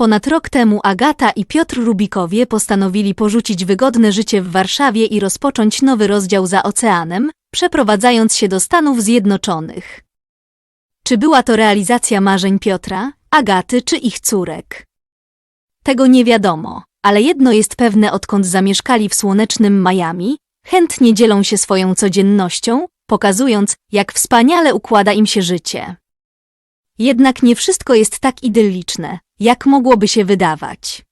Ponad rok temu Agata i Piotr Rubikowie postanowili porzucić wygodne życie w Warszawie i rozpocząć nowy rozdział za oceanem, przeprowadzając się do Stanów Zjednoczonych. Czy była to realizacja marzeń Piotra, Agaty czy ich córek? Tego nie wiadomo, ale jedno jest pewne odkąd zamieszkali w słonecznym Miami, chętnie dzielą się swoją codziennością, pokazując, jak wspaniale układa im się życie. Jednak nie wszystko jest tak idylliczne, jak mogłoby się wydawać.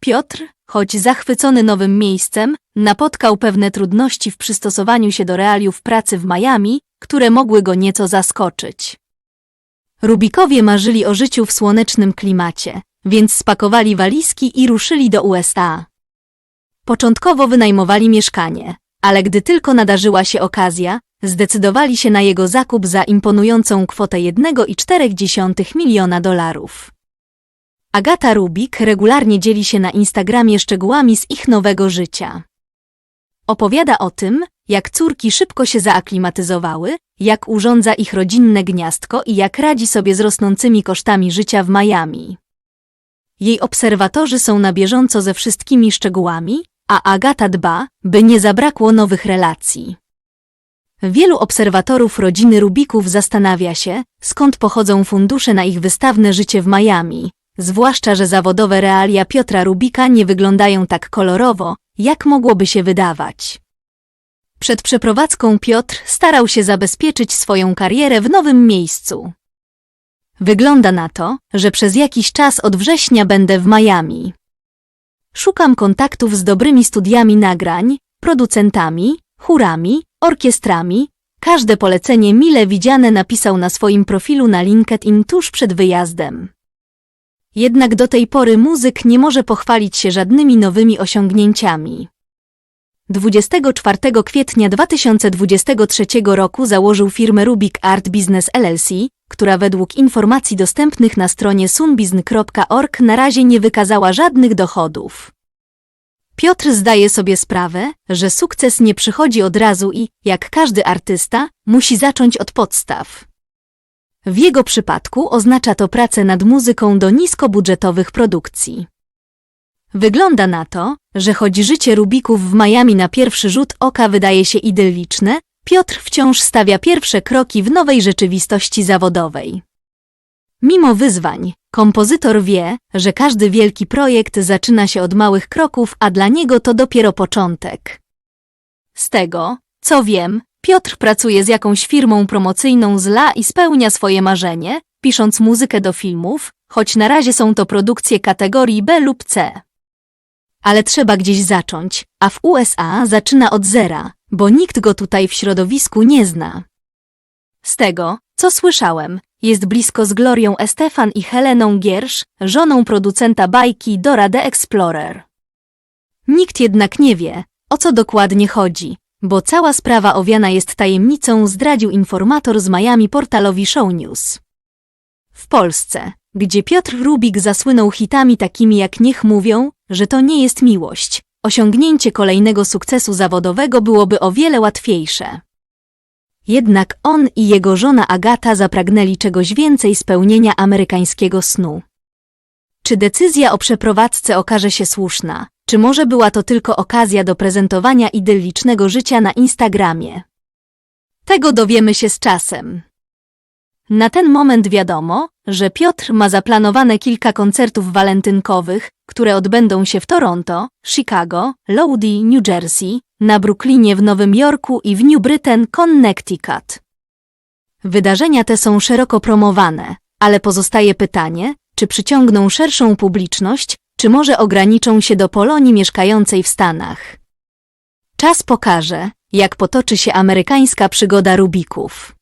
Piotr, choć zachwycony nowym miejscem, napotkał pewne trudności w przystosowaniu się do realiów pracy w Miami, które mogły go nieco zaskoczyć. Rubikowie marzyli o życiu w słonecznym klimacie, więc spakowali walizki i ruszyli do USA. Początkowo wynajmowali mieszkanie, ale gdy tylko nadarzyła się okazja, zdecydowali się na jego zakup za imponującą kwotę 1,4 miliona dolarów. Agata Rubik regularnie dzieli się na Instagramie szczegółami z ich nowego życia. Opowiada o tym, jak córki szybko się zaaklimatyzowały, jak urządza ich rodzinne gniazdko i jak radzi sobie z rosnącymi kosztami życia w Miami. Jej obserwatorzy są na bieżąco ze wszystkimi szczegółami, a Agata dba, by nie zabrakło nowych relacji. Wielu obserwatorów rodziny Rubików zastanawia się, skąd pochodzą fundusze na ich wystawne życie w Miami, zwłaszcza, że zawodowe realia Piotra Rubika nie wyglądają tak kolorowo, jak mogłoby się wydawać. Przed przeprowadzką Piotr starał się zabezpieczyć swoją karierę w nowym miejscu. Wygląda na to, że przez jakiś czas od września będę w Miami. Szukam kontaktów z dobrymi studiami nagrań, producentami, chórami, orkiestrami. Każde polecenie mile widziane napisał na swoim profilu na LinkedIn tuż przed wyjazdem. Jednak do tej pory muzyk nie może pochwalić się żadnymi nowymi osiągnięciami. 24 kwietnia 2023 roku założył firmę Rubik Art Business LLC, która według informacji dostępnych na stronie sunbizn.org na razie nie wykazała żadnych dochodów. Piotr zdaje sobie sprawę, że sukces nie przychodzi od razu i, jak każdy artysta, musi zacząć od podstaw. W jego przypadku oznacza to pracę nad muzyką do niskobudżetowych produkcji. Wygląda na to, że choć życie Rubików w Miami na pierwszy rzut oka wydaje się idylliczne, Piotr wciąż stawia pierwsze kroki w nowej rzeczywistości zawodowej. Mimo wyzwań, kompozytor wie, że każdy wielki projekt zaczyna się od małych kroków, a dla niego to dopiero początek. Z tego, co wiem, Piotr pracuje z jakąś firmą promocyjną z La i spełnia swoje marzenie, pisząc muzykę do filmów, choć na razie są to produkcje kategorii B lub C. Ale trzeba gdzieś zacząć, a w USA zaczyna od zera, bo nikt go tutaj w środowisku nie zna. Z tego, co słyszałem, jest blisko z Glorią Estefan i Heleną Giersz, żoną producenta bajki Dora the Explorer. Nikt jednak nie wie, o co dokładnie chodzi, bo cała sprawa owiana jest tajemnicą, zdradził informator z Miami portalowi Show News. W Polsce, gdzie Piotr Rubik zasłynął hitami takimi jak Niech mówią, że to nie jest miłość, osiągnięcie kolejnego sukcesu zawodowego byłoby o wiele łatwiejsze. Jednak on i jego żona Agata zapragnęli czegoś więcej spełnienia amerykańskiego snu. Czy decyzja o przeprowadzce okaże się słuszna, czy może była to tylko okazja do prezentowania idyllicznego życia na Instagramie? Tego dowiemy się z czasem. Na ten moment wiadomo, że Piotr ma zaplanowane kilka koncertów walentynkowych, które odbędą się w Toronto, Chicago, Lodi, New Jersey, na Brooklynie w Nowym Jorku i w New Britain, Connecticut. Wydarzenia te są szeroko promowane, ale pozostaje pytanie, czy przyciągną szerszą publiczność, czy może ograniczą się do Polonii mieszkającej w Stanach. Czas pokaże, jak potoczy się amerykańska przygoda Rubików.